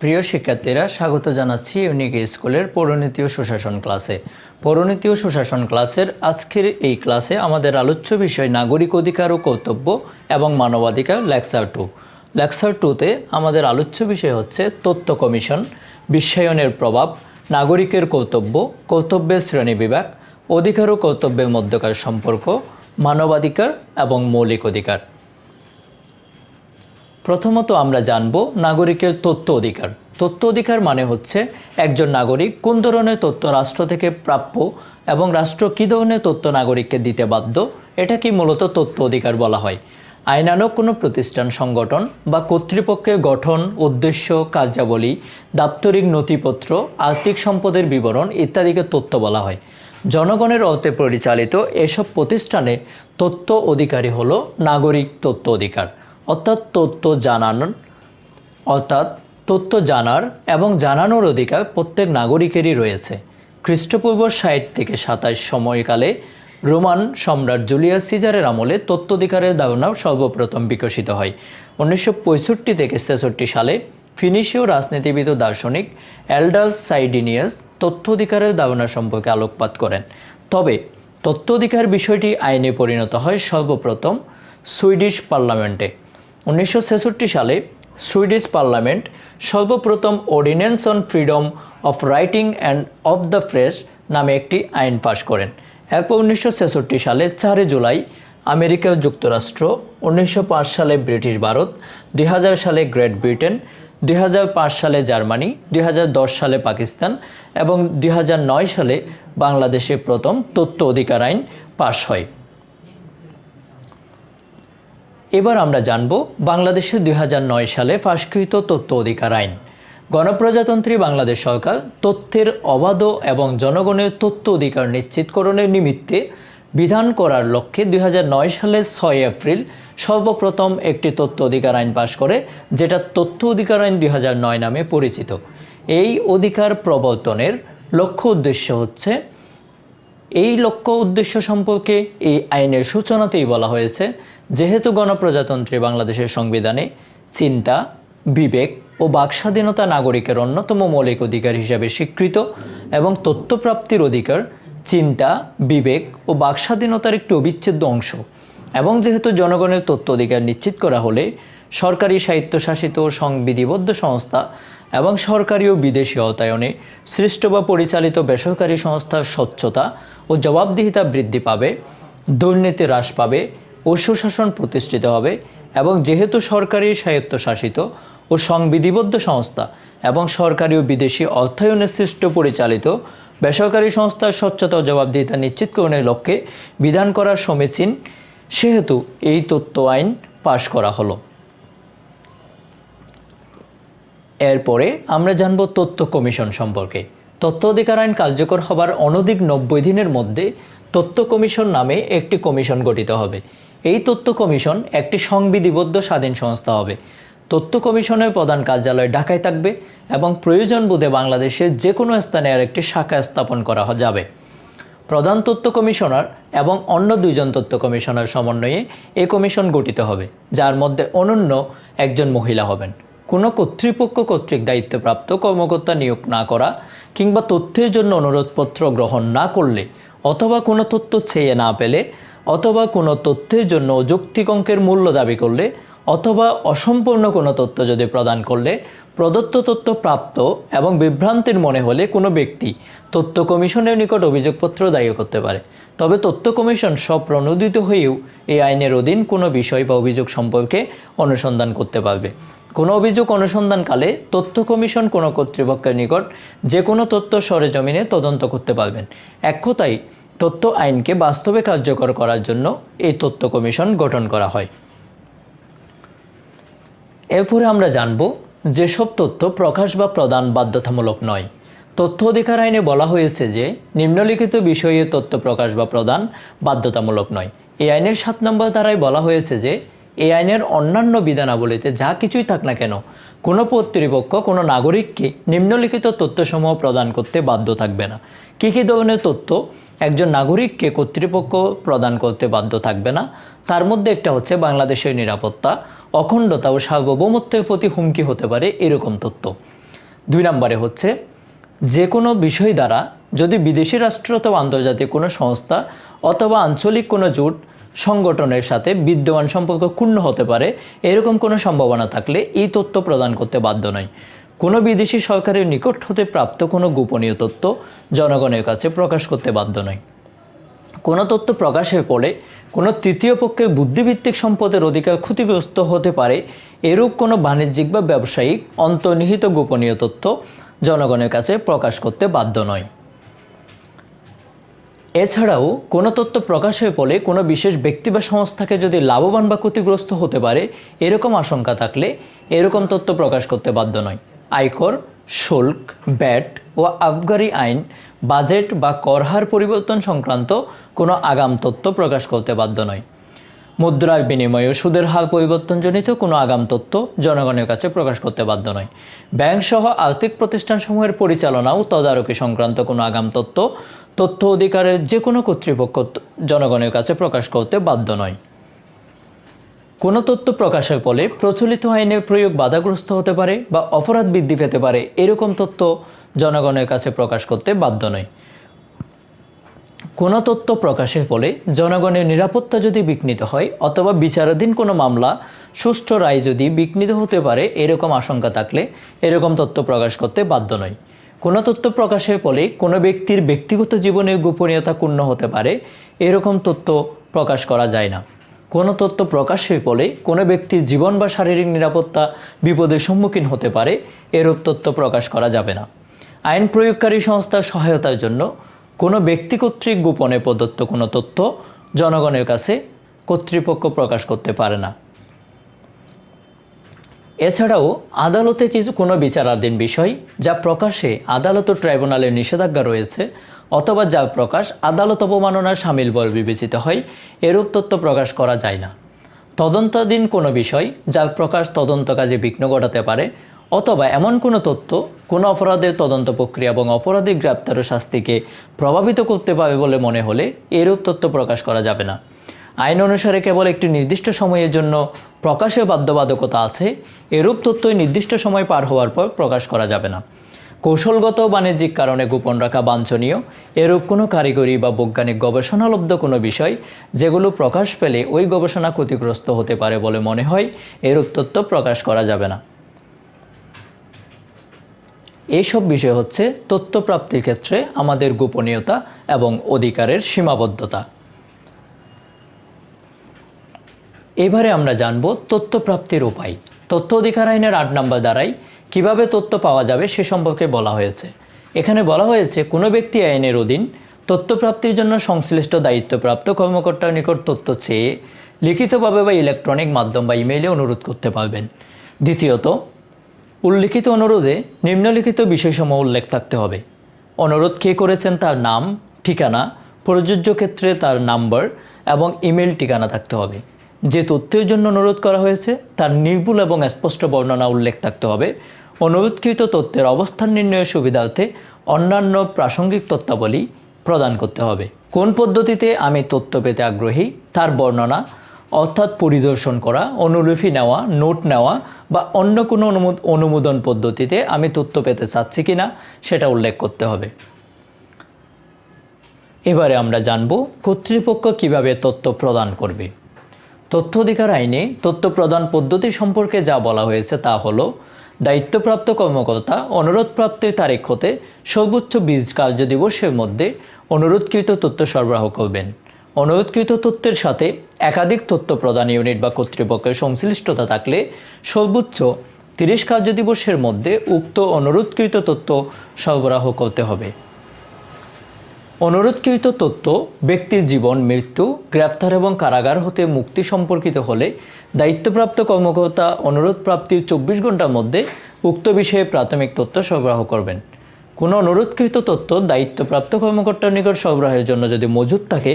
প্রিয় শিক্ষার্থীরা, স্বাগত জানাচ্ছি ইউনিক স্কুলের পৌরনীতি ও সুশাসন ক্লাসে। পৌরনীতি ও সুশাসন ক্লাসের আজকের এই ক্লাসে আমাদের আলোচ্য বিষয় নাগরিক অধিকার ও কর্তব্য এবং মানবাধিকার, লেকচার টু। লেকচার টুতে আমাদের আলোচ্য বিষয় হচ্ছে তথ্য কমিশন, বিশ্বায়নের প্রভাব, নাগরিকের কর্তব্য, কর্তব্যের শ্রেণীবিভাগ অধিকার ও কর্তব্যের মধ্যকার সম্পর্ক, মানবাধিকার এবং মৌলিক অধিকার। প্রথমত আমরা জানব নাগরিকের তথ্য অধিকার। তথ্য অধিকার মানে হচ্ছে একজন নাগরিক কোন ধরনের তথ্য রাষ্ট্র থেকে প্রাপ্য এবং রাষ্ট্র কী ধরনের তথ্য নাগরিককে দিতে বাধ্য, এটা কি মূলত তথ্য অধিকার বলা হয়। আইনানুগ কোনো প্রতিষ্ঠান, সংগঠন বা কর্তৃপক্ষের গঠন, উদ্দেশ্য, কার্যাবলী, দাপ্তরিক নথিপত্র, আর্থিক সম্পদের বিবরণ ইত্যাদিকে তথ্য বলা হয়। জনগণের অর্থে পরিচালিত এসব প্রতিষ্ঠানে তথ্য অধিকারী হলো নাগরিক তথ্য অধিকার। অর্থাৎ তথ্য জানান অর্থাৎ তথ্য জানার এবং জানানোর অধিকার প্রত্যেক নাগরিকেরই রয়েছে। খ্রিস্টপূর্ব ষাট থেকে সাতাশ সময়কালে রোমান সম্রাট জুলিয়াস সিজারের আমলে তত্ত্বাধিকারের ধারণা সর্বপ্রথম বিকশিত হয়। উনিশশো পঁয়ষট্টি থেকে ছেষট্টি সালে ফিনিশীয় রাজনীতিবিদ ও দার্শনিক এল্ডাস সাইডিনিয়াস তথ্য অধিকারের ধারণা সম্পর্কে আলোকপাত করেন। তবে তথ্য অধিকার বিষয়টি আইনে পরিণত হয় সর্বপ্রথম সুইডিশ পার্লামেন্টে। উনিশশো ছেষট্টি সালে সুইডিশ পার্লামেন্ট সর্বপ্রথম ordinance on freedom of writing and of the press নামে একটি আইন পাশ করেন। এরপর উনিশশো ছেষট্টি সালে চারে জুলাই আমেরিকা যুক্তরাষ্ট্র, উনিশশো পাঁচ সালে ব্রিটিশ ভারত, দুই হাজার সালে গ্রেট ব্রিটেন দু হাজার পাঁচ সালে জার্মানি দু হাজার দশ সালে পাকিস্তান এবং দু হাজার নয় সালে বাংলাদেশে প্রথম তথ্য অধিকার আইন পাশ হয়। এবার আমরা জানব বাংলাদেশের দুই সালে ফাঁসকৃত তথ্য অধিকার আইন। গণপ্রজাতন্ত্রী বাংলাদেশ সরকার তথ্যের অবাধ এবং জনগণের তথ্য অধিকার নিশ্চিতকরণের নিমিত্তে বিধান করার লক্ষ্যে দুই সালের ছয় এপ্রিল সর্বপ্রথম একটি তথ্য অধিকার আইন পাশ করে, যেটা তথ্য অধিকার আইন দুই হাজার নয় নামে পরিচিত। এই অধিকার প্রবর্তনের লক্ষ্য উদ্দেশ্য হচ্ছে এই লক্ষ্য উদ্দেশ্য সম্পর্কে এই আইনের সূচনাতেই বলা হয়েছে, যেহেতু গণপ্রজাতন্ত্রী বাংলাদেশের সংবিধানে চিন্তা, বিবেক ও বাকস্বাধীনতা নাগরিকের অন্যতম মৌলিক অধিকার হিসাবে স্বীকৃত এবং তথ্যপ্রাপ্তির অধিকার, চিন্তা, বিবেক ও বাকস্বাধীনতার একটি অবিচ্ছেদ্য অংশ। এবং যেহেতু জনগণের তথ্য অধিকার নিশ্চিত করা হলে সরকারি স্বায়ত্তশাসিত সংবিধিবদ্ধ সংস্থা এবং সরকারি ও বিদেশি অতায়নে সৃষ্ট বা পরিচালিত বেসরকারি সংস্থার স্বচ্ছতা ও জবাবদিহিতা বৃদ্ধি পাবে, দুর্নীতি হ্রাস পাবে ও সুশাসন প্রতিষ্ঠিত হবে এবং যেহেতু সরকারি স্বায়ত্তশাসিত ও সংবিধিবদ্ধ সংস্থা এবং সরকারি ও বিদেশি অর্থায়নে সৃষ্ট পরিচালিত বেসরকারি সংস্থার স্বচ্ছতা ও জবাবদিহিতা নিশ্চিতকরণের লক্ষ্যে বিধান করার সমীচীন, সেহেতু এই তথ্য আইন পাশ করা হলো। এরপরে আমরা জানব তথ্য কমিশন সম্পর্কে। তথ্য অধিকার আইন কার্যকর হবার অনধিক নব্বই দিনের মধ্যে তথ্য কমিশন নামে একটি কমিশন গঠিত হবে। এই তথ্য কমিশন একটি সংবিধিবদ্ধ স্বাধীন সংস্থা হবে। তথ্য কমিশনের প্রধান কার্যালয় ঢাকায় থাকবে এবং প্রয়োজন বোধে বাংলাদেশের যে কোনো স্থানে আর একটি শাখা স্থাপন করা যাবে। প্রধান তথ্য কমিশনার এবং অন্য দুইজন তথ্য কমিশনার সমন্বয়ে এই কমিশন গঠিত হবে, যার মধ্যে অনন্য একজন মহিলা হবেন। কোনো কর্তৃপক্ষ কর্তৃক দায়িত্বপ্রাপ্ত কর্মকর্তা নিয়োগ না করা কিংবা তথ্যের জন্য অনুরোধপত্র গ্রহণ না করলে অথবা কোনো তথ্য ছেয়ে না পেলে অথবা কোনো তথ্যের জন্য অযৌক্তিক অঙ্কের মূল্য দাবি করলে অথবা অসম্পূর্ণ কোনো তথ্য যদি প্রদান করলে প্রদত্ত তথ্য প্রাপ্ত এবং বিভ্রান্তির মনে হলে কোনো ব্যক্তি তথ্য কমিশনের নিকট অভিযোগপত্র দায়ী করতে পারে। তবে তথ্য কমিশন স্বপ্রণোদিত হয়েও এই আইনের অধীন কোনো বিষয় বা অভিযোগ সম্পর্কে অনুসন্ধান করতে পারবে। কোনো অভিযোগ অনুসন্ধানকালে তথ্য কমিশন কোনো কর্তৃপক্ষের নিকট যে কোনো তথ্য সরেজমিনে তদন্ত করতে পারবেন। এক কথায়, তথ্য আইনকে বাস্তবে কার্যকর করার জন্য এই তথ্য কমিশন গঠন করা হয়। এরপরে আমরা জানব যেসব তথ্য প্রকাশ বা প্রদান বাধ্যতামূলক নয়। তথ্য অধিকার আইনে বলা হয়েছে যে, নিম্নলিখিত বিষয়ে তথ্য প্রকাশ বা প্রদান বাধ্যতামূলক নয়। এই আইনের সাত নম্বর দ্বারাই বলা হয়েছে যে এই আইনের অন্যান্য বিধানাবলীতে যা কিছুই থাক না কেন, কোনো কর্তৃপক্ষ, কোনো নাগরিককে নিম্নলিখিত তথ্যসমূহ প্রদান করতে বাধ্য থাকবে না। কী কী ধরনের তথ্য একজন নাগরিককে কর্তৃপক্ষ প্রদান করতে বাধ্য থাকবে না, তার মধ্যে একটা হচ্ছে বাংলাদেশের নিরাপত্তা, অখণ্ডতা ও সার্বভৌমত্বের প্রতি হুমকি হতে পারে এরকম তথ্য। দুই নম্বরে হচ্ছে, যে কোনো বিষয় দ্বারা যদি বিদেশি রাষ্ট্র অথবা আন্তর্জাতিক কোনো সংস্থা অথবা আঞ্চলিক কোনো জোট সংগঠনের সাথে বিদ্যমান সম্পর্ক ক্ষুণ্ণ হতে পারে, এরকম কোনো সম্ভাবনা থাকলে এই তথ্য প্রদান করতে বাধ্য নয়। কোনো বিদেশি সরকারের নিকট হতে প্রাপ্ত কোনো গোপনীয় তথ্য জনগণের কাছে প্রকাশ করতে বাধ্য নয়। কোনো তথ্য প্রকাশের ফলে কোনো তৃতীয় পক্ষের বুদ্ধিভিত্তিক সম্পদের অধিকার ক্ষতিগ্রস্ত হতে পারে, এরূপ কোনো বাণিজ্যিক বা ব্যবসায়িক অন্তর্নিহিত গোপনীয় তথ্য জনগণের কাছে প্রকাশ করতে বাধ্য নয়। এছাড়াও কোনো তথ্য প্রকাশ হয়ে ফলে কোনো বিশেষ ব্যক্তি বা সংস্থাকে যদি লাভবান বা ক্ষতিগ্রস্ত হতে পারে, এরকম আশঙ্কা থাকলে এরকম তথ্য প্রকাশ করতে বাধ্য নয়। আয়কর, শুল্ক, ব্যাট ও আবগারি আইন, বাজেট বা করহার পরিবর্তন সংক্রান্ত কোনো আগাম তথ্য প্রকাশ করতে বাধ্য নয়। মুদ্রার বিনিময়ে সুদের হার পরিবর্তনজনিত কোনো আগাম তথ্য জনগণের কাছে প্রকাশ করতে বাধ্য নয়। ব্যাংকসহ আর্থিক প্রতিষ্ঠানসমূহের পরিচালনা ও তদারকি সংক্রান্ত কোনো আগাম তথ্য তথ্য অধিকারের যে কোনো কর্তৃপক্ষ জনগণের কাছে প্রকাশ করতে বাধ্য নয়। কোনো তথ্য প্রকাশের ফলে প্রচলিত আইনের প্রয়োগ বাধাগ্রস্ত হতে পারে বা অপরাধ বৃদ্ধি পেতে পারে এরকম তথ্য জনগণের কাছে প্রকাশ করতে বাধ্য নয়। কোনো তথ্য প্রকাশের ফলে জনগণের নিরাপত্তা যদি বিঘ্নিত হয় অথবা বিচারাধীন কোনো মামলা, সুষ্ঠু রায় যদি বিঘ্নিত হতে পারে এরকম আশঙ্কা থাকলে এরকম তথ্য প্রকাশ করতে বাধ্য নয়। কোনো তথ্য প্রকাশের ফলে কোনো ব্যক্তির ব্যক্তিগত জীবনে গোপনীয়তা ক্ষুণ্ণ হতে পারে, এরকম তথ্য প্রকাশ করা যায় না। কোনো তথ্য প্রকাশের ফলে কোনো ব্যক্তির জীবন বা শারীরিক নিরাপত্তা বিপদের সম্মুখীন হতে পারে, এরূপ তথ্য প্রকাশ করা যাবে না। আইন প্রয়োগকারী সংস্থার সহায়তার জন্য কোনো ব্যক্তি কর্তৃক গোপনে প্রদত্ত কোনো তথ্য জনগণের কাছে কর্তৃপক্ষ প্রকাশ করতে পারে না। এছাড়াও আদালতে কিছু কোনো বিচারাধীন বিষয় যা প্রকাশে আদালত ও ট্রাইব্যুনালের নিষেধাজ্ঞা রয়েছে অথবা যার প্রকাশ আদালত অবমাননার সামিল বলে বিবেচিত হয়, এরূপ তথ্য প্রকাশ করা যায় না। তদন্তাধীন কোনো বিষয় যার প্রকাশ তদন্ত কাজে বিঘ্ন ঘটাতে পারে অথবা এমন কোনো তথ্য কোনো অপরাধের তদন্ত প্রক্রিয়া এবং অপরাধী গ্রেপ্তার ও শাস্তিকে প্রভাবিত করতে পারে বলে মনে হলে এরূপ তথ্য প্রকাশ করা যাবে না। আইন অনুসারে কেবল একটি নির্দিষ্ট সময়ের জন্য প্রকাশের বাধ্যবাধকতা আছে, এরূপ তথ্যই নির্দিষ্ট সময় পার হওয়ার পর প্রকাশ করা যাবে না। কৌশলগত বাণিজ্যিক কারণে গোপন রাখা বাঞ্ছনীয়, এরূপ কোনো কারিগরি বা বৈজ্ঞানিক গবেষণালব্ধ কোনো বিষয় যেগুলো প্রকাশ পেলে ওই গবেষণা ক্ষতিগ্রস্ত হতে পারে বলে মনে হয়, এরূপ তথ্য প্রকাশ করা যাবে না। এইসব বিষয় হচ্ছে তথ্য প্রাপ্তির ক্ষেত্রে আমাদের গোপনীয়তা এবং অধিকারের সীমাবদ্ধতা। এবারে আমরা জানব তথ্য প্রাপ্তির উপায়। তথ্য অধিকার আইনের আট নম্বর দ্বারাই কীভাবে তথ্য পাওয়া যাবে সে সম্পর্কে বলা হয়েছে। এখানে বলা হয়েছে, কোনো ব্যক্তি আইনের অধীন তথ্য প্রাপ্তির জন্য সংশ্লিষ্ট দায়িত্বপ্রাপ্ত কর্মকর্তার নিকট তথ্য চেয়ে লিখিতভাবে বা ইলেকট্রনিক মাধ্যম বা ইমেইলে অনুরোধ করতে পারবেন। দ্বিতীয়ত, উল্লিখিত অনুরোধে নিম্নলিখিত বিষয়সমূহ উল্লেখ থাকতে হবে। অনুরোধ কে করেছেন তার নাম, ঠিকানা, প্রযোজ্য ক্ষেত্রে তার নাম্বার এবং ইমেল ঠিকানা থাকতে হবে। যে তথ্যের জন্য অনুরোধ করা হয়েছে, তার নির্ভুল এবং স্পষ্ট বর্ণনা উল্লেখ থাকতে হবে। অনুরোধকৃত তথ্যের অবস্থান নির্ণয়ের সুবিধার্থে অন্যান্য প্রাসঙ্গিক তথ্যাবলী প্রদান করতে হবে। কোন পদ্ধতিতে আমি তথ্য পেতে আগ্রহী, তার বর্ণনা, অর্থাৎ পরিদর্শন করা, অনুলিপি নেওয়া, নোট নেওয়া, বা অন্য কোনো অনুমো- অনুমোদন পদ্ধতিতে আমি তথ্য পেতে চাচ্ছি কি না সেটা উল্লেখ করতে হবে। এবারে আমরা জানব কর্তৃপক্ষ কীভাবে তথ্য প্রদান করবে। তথ্য অধিকার আইনে তথ্য প্রদান পদ্ধতি সম্পর্কে যা বলা হয়েছে তা হলো, দায়িত্বপ্রাপ্ত কর্মকর্তা অনুরোধ প্রাপ্তির তারিখ হতে সর্বোচ্চ বিশ কার্য দিবসের মধ্যে অনুরোধকৃত তথ্য সরবরাহ করবেন। অনুরোধকৃত তথ্যের সাথে একাধিক তথ্য প্রদান ইউনিট বা কর্তৃপক্ষের সংশ্লিষ্টতা থাকলে সর্বোচ্চ তিরিশ কার্য দিবসের মধ্যে উক্ত অনুরোধকৃত তথ্য সরবরাহ করতে হবে। অনুরোধকৃত তথ্য ব্যক্তির জীবন, মৃত্যু, গ্রেপ্তার এবং কারাগার হতে মুক্তি সম্পর্কিত হলে দায়িত্বপ্রাপ্ত কর্মকর্তা অনুরোধ প্রাপ্তির চব্বিশ ঘণ্টার মধ্যে উক্ত বিষয়ে প্রাথমিক তথ্য সরবরাহ করবেন। কোনো অনুরোধকৃত তথ্য দায়িত্বপ্রাপ্ত কর্মকর্তার নিকট সরবরাহের জন্য যদি মজুদ থাকে,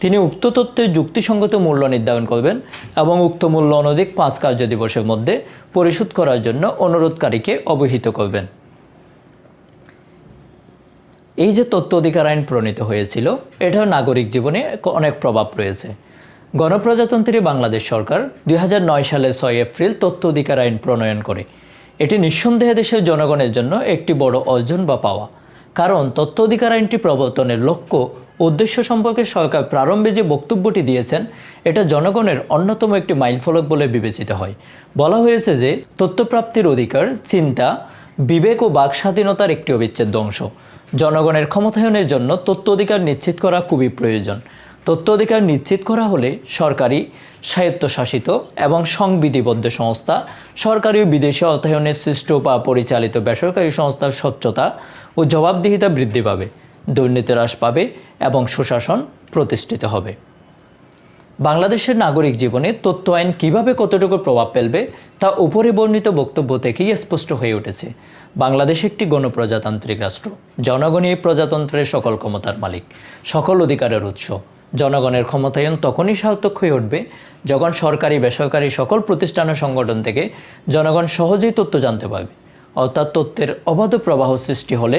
তিনি উক্ত তথ্যের যুক্তিসঙ্গত মূল্য নির্ধারণ করবেন এবং উক্ত মূল্য অনধিক পাঁচ কার্য দিবসের মধ্যে পরিশোধ করার জন্য অনুরোধকারীকে অবহিত করবেন। এই যে তথ্য অধিকার আইন প্রণীত হয়েছিল এটার নাগরিক জীবনে অনেক প্রভাব রয়েছে। গণপ্রজাতন্ত্রী বাংলাদেশ সরকার দুই সালের ছয় এপ্রিল তথ্য অধিকার আইন প্রণয়ন করে। এটি নিঃসন্দেহে দেশের জনগণের জন্য একটি বড় অর্জন বা পাওয়া। কারণ তথ্য অধিকার আইনটি প্রবর্তনের লক্ষ্য উদ্দেশ্য সম্পর্কে সরকার প্রারম্ভে যে বক্তব্যটি দিয়েছেন, এটা জনগণের অন্যতম একটি মাইলফলক বলে বিবেচিত হয়। বলা হয়েছে যে, তথ্যপ্রাপ্তির অধিকার, চিন্তা, বিবেক ও বাক স্বাধীনতার একটি অবিচ্ছেদ্য অংশ। জনগণের ক্ষমতায়নের জন্য তথ্য অধিকার নিশ্চিত করা খুবই প্রয়োজন। তথ্য অধিকার নিশ্চিত করা হলে সরকারি স্বায়ত্তশাসিত এবং সংবিধিবদ্ধ সংস্থা, সরকারি ও বিদেশি অর্থায়নের সৃষ্ট বা পরিচালিত বেসরকারি সংস্থার স্বচ্ছতা ও জবাবদিহিতা বৃদ্ধি পাবে দুর্নীতি হ্রাস পাবে এবং সুশাসন প্রতিষ্ঠিত হবে। বাংলাদেশের নাগরিক জীবনে তথ্য আইন কীভাবে কতটুকু প্রভাব ফেলবে, তা উপরে বর্ণিত বক্তব্য থেকেই স্পষ্ট হয়ে উঠেছে। বাংলাদেশ একটি গণপ্রজাতান্ত্রিক রাষ্ট্র। জনগণই এই প্রজাতন্ত্রের সকল ক্ষমতার মালিক। সকল অধিকারের উৎস। জনগণের ক্ষমতায়ন তখনই সার্থক হয়ে উঠবে যখন সরকারি, বেসরকারি সকল প্রতিষ্ঠান ও সংগঠন থেকে জনগণ সহজেই তথ্য জানতে পারবে। অর্থাৎ তথ্যের অবাধ প্রবাহ সৃষ্টি হলে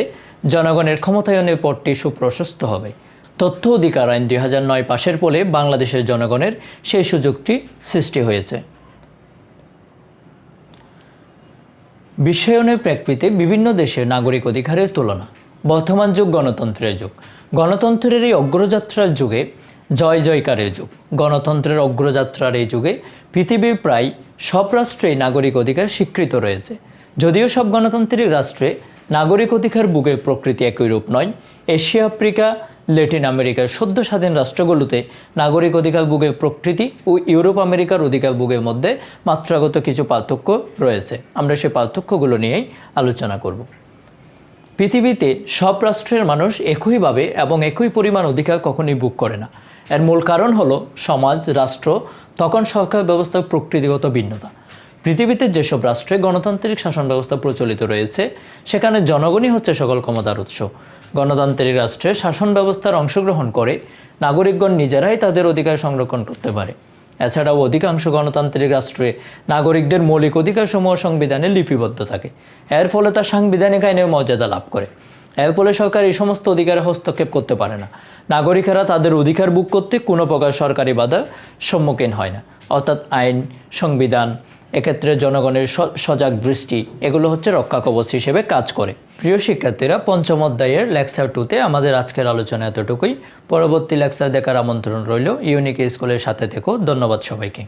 জনগণের ক্ষমতায়নের পথটি সুপ্রশস্ত হবে। তথ্য অধিকার আইন দুই হাজার নয় পাশের ফলে বাংলাদেশের জনগণের সেই সুযোগটি সৃষ্টি হয়েছে। বিশ্বায়নের প্রেক্ষিতে বিভিন্ন দেশের নাগরিক অধিকারের তুলনা। বর্তমান যুগ গণতন্ত্রের যুগ। গণতন্ত্রের এই অগ্রযাত্রার যুগে জয় জয়কারের যুগ। গণতন্ত্রের অগ্রযাত্রার এই যুগে পৃথিবীর প্রায় সব রাষ্ট্রেই নাগরিক অধিকার স্বীকৃত রয়েছে। যদিও সব গণতান্ত্রিক রাষ্ট্রে নাগরিক অধিকার বুকের প্রকৃতি একই রূপ নয়, এশিয়া, আফ্রিকা ল্যাটিন আমেরিকার সদ্য স্বাধীন রাষ্ট্রগুলোতে নাগরিক অধিকার বুকের প্রকৃতি ও ইউরোপ আমেরিকার অধিকার বুকের মধ্যে মাত্রাগত কিছু পার্থক্য রয়েছে। আমরা সেই পার্থক্যগুলো নিয়েই আলোচনা করব। পৃথিবীতে সব রাষ্ট্রের মানুষ একইভাবে এবং একই পরিমাণ অধিকার কখনোই বুক করে না। এর মূল কারণ হলো সমাজ, রাষ্ট্র, তখন সরকার ব্যবস্থার প্রকৃতিগত ভিন্নতা। পৃথিবীতে যেসব রাষ্ট্রে গণতান্ত্রিক শাসন ব্যবস্থা প্রচলিত রয়েছে, সেখানে জনগণই হচ্ছে সকল ক্ষমতার উৎস। গণতান্ত্রিক রাষ্ট্রে শাসন ব্যবস্থার অংশগ্রহণ করে, নাগরিকগণ নিজেরাই তাদের অধিকার সংরক্ষণ করতে পারে। এছাড়াও অধিকাংশ গণতান্ত্রিক রাষ্ট্রে নাগরিকদের মৌলিক অধিকারসমূহ সংবিধানে লিপিবদ্ধ থাকে। এর ফলে তা সাংবিধানিক আইনের মর্যাদা লাভ করে। এর ফলে সরকার এই সমস্ত অধিকারে হস্তক্ষেপ করতে পারে না। নাগরিকেরা তাদের অধিকার বুক করতে কোনো প্রকার সরকারি বাধার সম্মুখীন হয় না। অর্থাৎ আইন, সংবিধান এক্ষেত্রে জনগণের সজাগ দৃষ্টি, এগুলো হচ্ছে রক্ষা কবচ হিসেবে কাজ করে। প্রিয় শিক্ষার্থীরা, পঞ্চম অধ্যায়ের লেকচার টুতে আমাদের আজকের আলোচনা এতটুকুই। পরবর্তী লেকচার দেখার আমন্ত্রণ রইল। ইউনিক স্কুলের সাথে থেকেও ধন্যবাদ সবাইকে।